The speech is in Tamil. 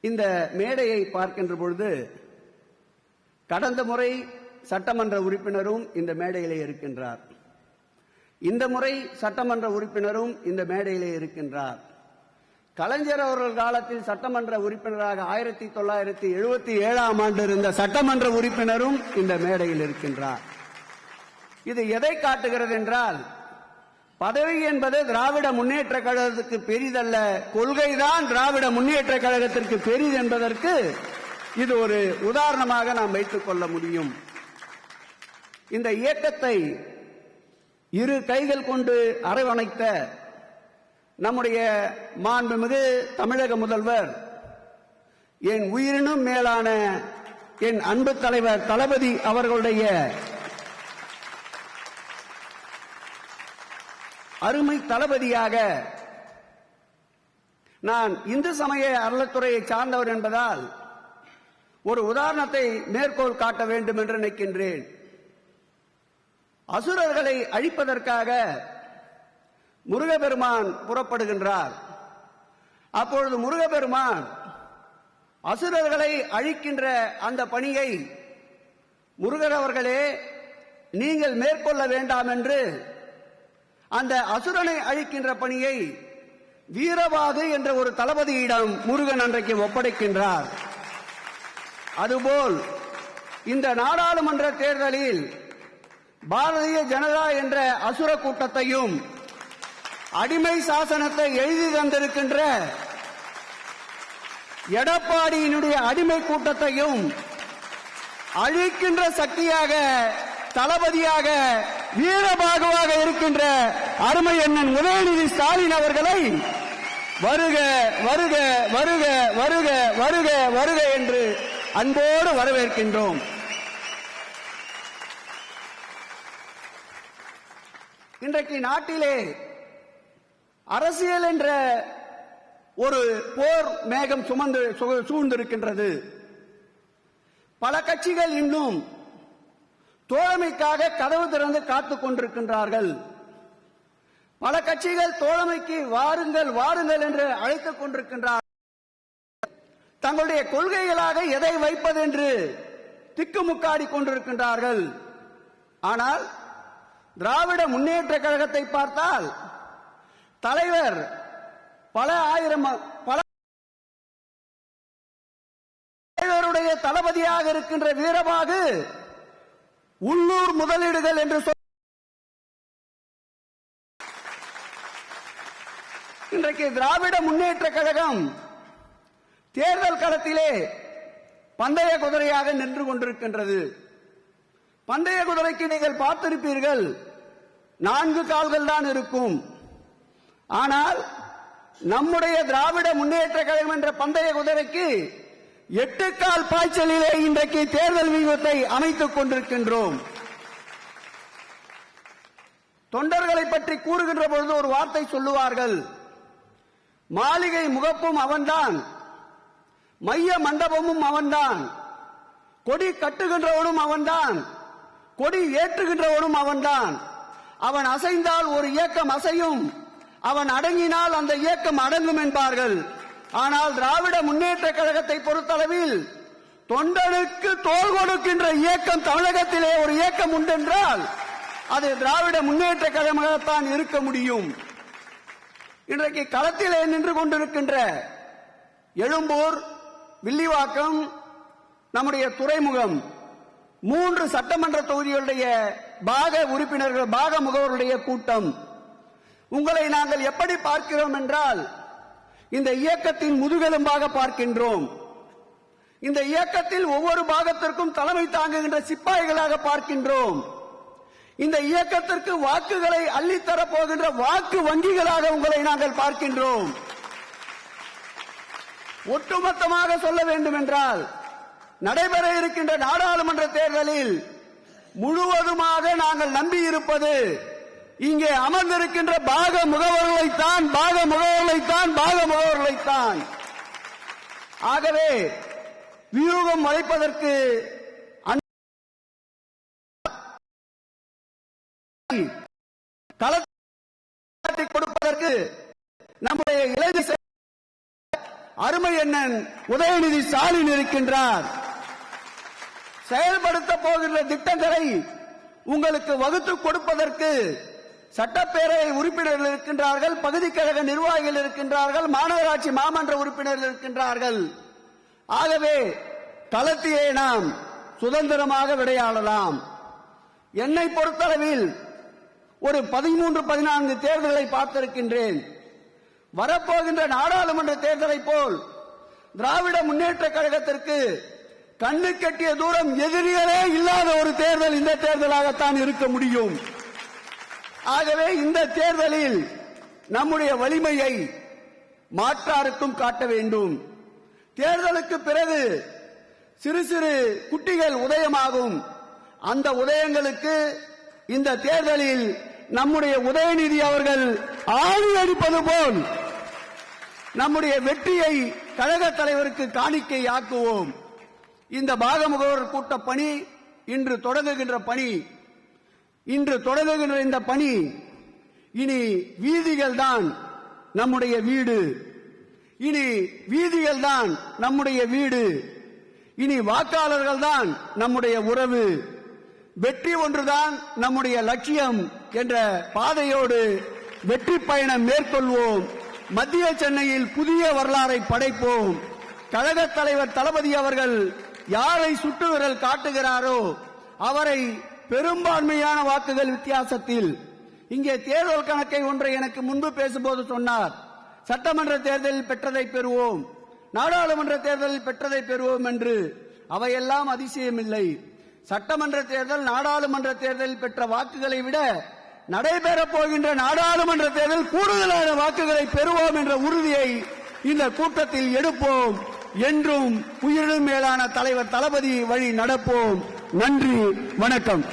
இந்த மேடையை பார்க்கின்ற பொழுது கடந்த முறை சட்டமன்ற உறுப்பினரும் இந்த மேடையிலே இருக்கின்றார். இந்த முறை சட்டமன்ற உறுப்பினரும் இந்த மேடையிலே இருக்கின்றார். கலைஞர் அவர்கள் காலத்தில் சட்டமன்ற உறுப்பினராக ஆயிரத்தி தொள்ளாயிரத்தி எழுபத்தி ஏழாம் ஆண்டு இருந்த சட்டமன்ற உறுப்பினரும் இந்த மேடையில் இருக்கின்றார். இது எதை காட்டுகிறது என்றால் பதவி என்பது திராவிட முன்னேற்ற கழகத்துக்கு பெரிதல்ல. கொள்கைதான் திராவிட முன்னேற்ற கழகத்திற்கு பெரிது என்பதற்கு இது ஒரு உதாரணமாக நாம் வைத்துக் கொள்ள முடியும். இந்த இயக்கத்தை இரு கைகள் கொண்டு அரவணைத்த நம்முடைய மாண்புமிகு தமிழக முதல்வர் என் உயிரினும் மேலான என் அன்பு தலைவர் தளபதி அவர்களுடைய அருமை தளபதியாக நான் இந்து சமய அறத்துறையை சார்ந்தவர் என்பதால் ஒரு உதாரணத்தை மேற்கோள் காட்ட வேண்டும் என்று நினைக்கின்றேன். அசுரர்களை அழிப்பதற்காக முருகபெருமான் புறப்படுகின்றார். அப்பொழுது முருகபெருமான் அசுரர்களை அழிக்கின்ற அந்த பணியை முருகர் அவர்களே நீங்கள் மேற்கொள்ள வேண்டாம் என்று அந்த அசுரனை அழிக்கின்ற பணியை வீரவாது என்ற ஒரு தளபதியிடம் முருகன் அன்றைக்கு ஒப்படைக்கின்றார். அதுபோல் இந்த நாடாளுமன்ற தேர்தலில் பாரதிய ஜனதா என்ற அசுர கூட்டத்தையும் அடிமை சாசனத்தை எழுதி தந்திருக்கின்ற எடப்பாடியினுடைய அடிமை கூட்டத்தையும் அழிக்கின்ற சக்தியாக தளபதியாக வீரபாகுவாக இருக்கின்ற அருமை அண்ணன் உதயநிதி ஸ்டாலின் அவர்களை வருக வருக வருக வருக வருக வருக என்று அன்போடு வரவேற்கின்றோம். இன்றைக்கு நாட்டிலே அரசியல் என்ற ஒரு போர் மேகம் சுமந்து சூழ்ந்திருக்கின்றது. பல கட்சிகள் இன்னும் தோழமைக்காக கதவு திறந்து காத்துக் கொண்டிருக்கின்றார்கள். பல கட்சிகள் தோழமைக்கு வாருங்கள் வாருங்கள் என்று அழைத்துக் கொண்டிருக்கின்றார் தங்களுடைய கொள்கைகளாக எதை வைப்பது என்று திக்குமுக்காடி கொண்டிருக்கின்றார்கள். ஆனால் திராவிட முன்னேற்ற கழகத்தை பார்த்தால் தலைவர் பல ஆயிரம் பல தலைவருடைய தளபதியாக இருக்கின்ற வீரபாகு உள்ளூர் முதலீடுகள் என்று சொல் இன்றைக்கு திராவிட முன்னேற்ற கழகம் தேர்தல் களத்திலே பந்தய குதிரையாக நின்று கொண்டிருக்கின்றது. பந்தய குதிரைக்கு நீங்கள் பார்த்திருப்பீர்கள் நான்கு கால்கள் தான் இருக்கும். ஆனால் நம்முடைய திராவிட முன்னேற்ற கழகம் என்ற பந்தய குதிரைக்கு எட்டு கால் பாய்ச்சலிலே இன்றைக்கு தேர்தல் வியூகத்தை அமைத்துக் கொண்டிருக்கின்றோம். தொண்டர்களை பற்றி கூறுகின்ற பொழுது ஒரு வார்த்தை சொல்லுவார்கள். மாளிகை முகப்பும் அவன்தான் மைய மண்டபமும் அவன்தான் கொடி கட்டுகின்றவனும் அவன்தான் கொடி ஏற்றுகின்றவனும் அவன்தான். அவன் அசைந்தால் ஒரு இயக்கம் அசையும் அவன் அடங்கினால் அந்த இயக்கம் அடங்கும் என்பார்கள். ஆனால் திராவிட முன்னேற்ற கழகத்தை பொறுத்தளவில் தொண்டனுக்கு தோல் கொடுக்கின்ற இயக்கம் தமிழகத்திலே ஒரு இயக்கம் உண்டென்றால் அது திராவிட முன்னேற்ற கழகமாகத்தான் இருக்க முடியும். இன்றைக்கு களத்திலே நின்று கொண்டிருக்கின்ற எழும்பூர் வில்லிவாக்கம் நம்முடைய துறைமுகம் மூன்று சட்டமன்ற தொகுதிகளுடைய பாக உறுப்பினர்கள் பாக முகவருடைய கூட்டம். உங்களை நாங்கள் எப்படி பார்க்கிறோம் என்றால் இந்த இயக்கத்தின் முதுகெலும்பாக பார்க்கின்றோம். இந்த இயக்கத்தில் ஒவ்வொரு பாகத்திற்கும் தலைமை தாங்குகின்ற சிப்பாய்களாக பார்க்கின்றோம். இந்த இயக்கத்திற்கு வாக்குகளை அள்ளித்தரப் போகின்ற வாக்கு வங்கிகளாக உங்களை நாங்கள் பார்க்கின்றோம். ஒட்டுமொத்தமாக சொல்ல வேண்டும் என்றால் நடைபெற இருக்கின்ற நாடாளுமன்ற தேர்தலில் முழுவதுமாக நாங்கள் நம்பி இருப்பது இங்கே அமர்ந்திருக்கின்ற பாக முகவர்களைத்தான் பாக முகவர்களைத்தான் பாக முகவர்களைத்தான் ஆகவே வியூகம் வளைப்பதற்கு களத்தை கொடுப்பதற்கு நம்முடைய இளைஞர் அருமை அண்ணன் உதயநிதி ஸ்டாலின் இருக்கின்றார். செயல்படுத்த போகின்ற திட்டங்களை உங்களுக்கு வகுத்து கொடுப்பதற்கு சட்டப்பேரவை உறுப்பினர்கள் இருக்கின்றார்கள் பகுதி கழக நிர்வாகிகள் இருக்கின்றார்கள் மாநகராட்சி மாமன்ற உறுப்பினர்கள் இருக்கின்றார்கள். ஆகவே களத்திலே நாம் சுதந்திரமாக விடையாடலாம் என்னை பொறுத்தளவில் ஒரு பதிமூன்று பதினான்கு தேர்தல்களை பார்த்திருக்கின்றேன். வரப்போகின்ற நாடாளுமன்ற தேர்தலை போல் திராவிட முன்னேற்ற கழகத்திற்கு கண்ணு கட்டிய தூரம் எதிரிகளே இல்லாத ஒரு தேர்தல் இந்த தேர்தலாகத்தான் இருக்க முடியும். ஆகவே இந்த தேர்தலில் நம்முடைய வலிமையை மாற்றாருக்கும் காட்ட வேண்டும். தேர்தலுக்கு பிறகு சிறு சிறு குட்டிகள் உதயமாகும். அந்த உதயங்களுக்கு இந்த தேர்தலில் நம்முடைய உதயநிதி அவர்கள் ஆணி அடிப்பது போல் நம்முடைய வெற்றியை கழக தலைவருக்கு காணிக்கை ஆக்குவோம் இந்த பாகமுகவர் கூட்ட பணி இன்று தொடங்குகின்ற பணி இன்று தொடங்குகின்ற இந்த பணி இனி வீதிகள் தான் நம்முடைய வீடு. இனி வீதிகள் தான் நம்முடைய வீடு. இனி வாக்காளர்கள் தான் நம்முடைய உறவு. வெற்றி ஒன்றுதான் நம்முடைய லட்சியம் என்ற பாதையோடு வெற்றி பயணம் மேற்கொள்வோம். மத்திய சென்னையில் புதிய வரலாறை படைப்போம். கழக தலைவர் தளபதி அவர்கள் யாரை சுட்டுவிரல் காட்டுகிறாரோ அவரை பெரும்பான்மையான வாக்குகள் வித்தியாசத்தில். இங்கே தேர்தல் கணக்கை ஒன்றை எனக்கு முன்பு பேசும்போது சொன்னார். சட்டமன்ற தேர்தலில் பெற்றதை பெறுவோம். நாடாளுமன்ற தேர்தலில் பெற்றதை பெறுவோம் என்று. அவையெல்லாம் அதிசயமில்லை. சட்டமன்ற தேர்தல் நாடாளுமன்ற தேர்தலில் பெற்ற வாக்குகளை விட நடைபெறப் போகின்ற நாடாளுமன்ற தேர்தல் கூடுதலான வாக்குகளை பெறுவோம் என்ற உறுதியை இந்த கூட்டத்தில் எடுப்போம். என்றும் உயிரினும் மேலான தலைவர் தளபதி வழி நடப்போம். நன்றி வணக்கம்.